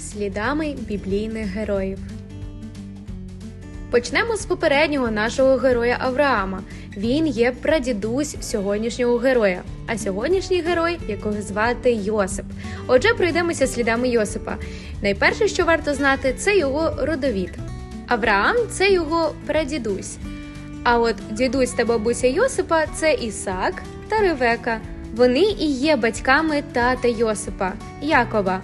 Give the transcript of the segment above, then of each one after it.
слідами біблійних героїв. Почнемо з попереднього нашого героя Авраама. Він є прадідусь сьогоднішнього героя, а сьогоднішній герой, якого звати Йосип. Отже, пройдемося слідами Йосипа. Найперше, що варто знати, це його родовід. Авраам це його прадідусь. А от дідусь та бабуся Йосипа це Ісак та Ревека. Вони і є батьками тата Йосипа Якова.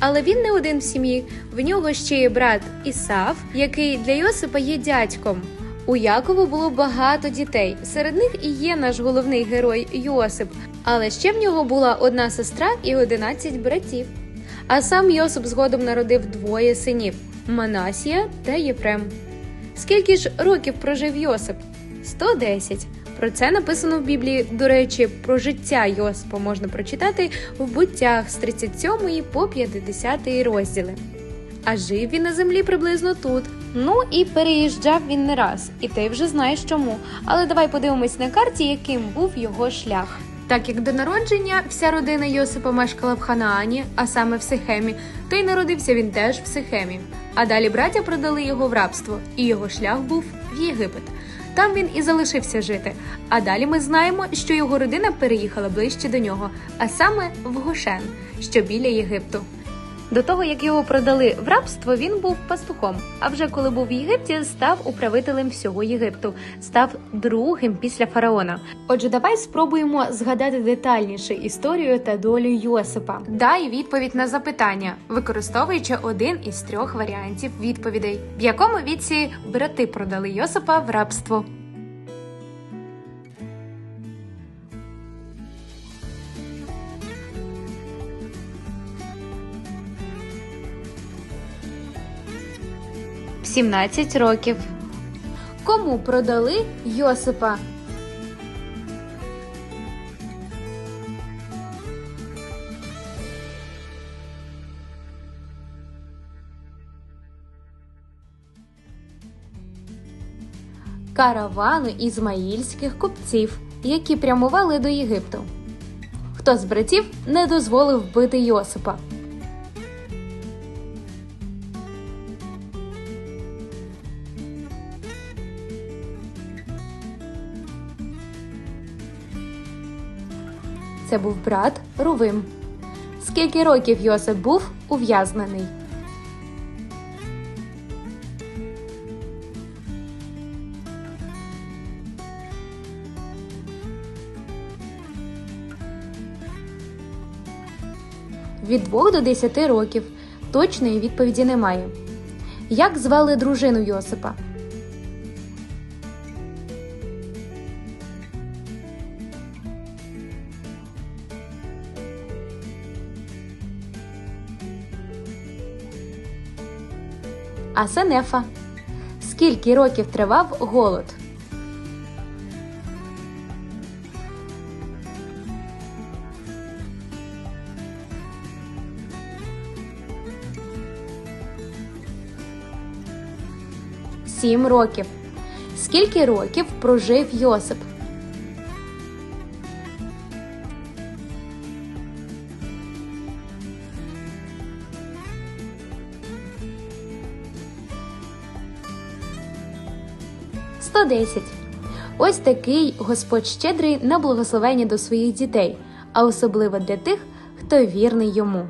Але він не один в сім'ї. В нього ще є брат Ісав, який для Йосипа є дядьком. У Якова було багато дітей. Серед них і є наш головний герой Йосип. Але ще в нього була одна сестра і одинадцять братів. А сам Йосип згодом народив двоє синів Манасія та Єфрем. Скільки ж років прожив Йосип? 110. Про це написано в Біблії. До речі, про життя Йосипа можна прочитати в буттях з 37 по 50 розділи. А жив він на землі приблизно тут. Ну і переїжджав він не раз, і ти вже знаєш чому. Але давай подивимось на карті, яким був його шлях. Так як до народження вся родина Йосипа мешкала в Ханаані, а саме в Сихемі, то й народився він теж в Сихемі. А далі браття продали його в рабство, і його шлях був в Єгипет. Там він і залишився жити. А далі ми знаємо, що його родина переїхала ближче до нього, а саме в Гошен, що біля Єгипту. До того як його продали в рабство, він був пастухом. А вже коли був в Єгипті, став управителем всього Єгипту, став другим після фараона. Отже, давай спробуємо згадати детальніше історію та долю Йосипа. Дай відповідь на запитання, використовуючи один із трьох варіантів відповідей, в якому віці брати продали Йосипа в рабство. 17 років. Кому продали Йосипа? Каравану ізмаїльських купців, які прямували до Єгипту. Хто з братів не дозволив вбити Йосипа? Це був брат Рувим. Скільки років Йосип був ув'язнений? Від 2 до 10 років. Точної відповіді немає. Як звали дружину Йосипа? Асанефа. Скільки років тривав голод? Сім років. Скільки років прожив Йосип? Сто десять. Ось такий Господь щедрий на благословення до своїх дітей, а особливо для тих, хто вірний йому.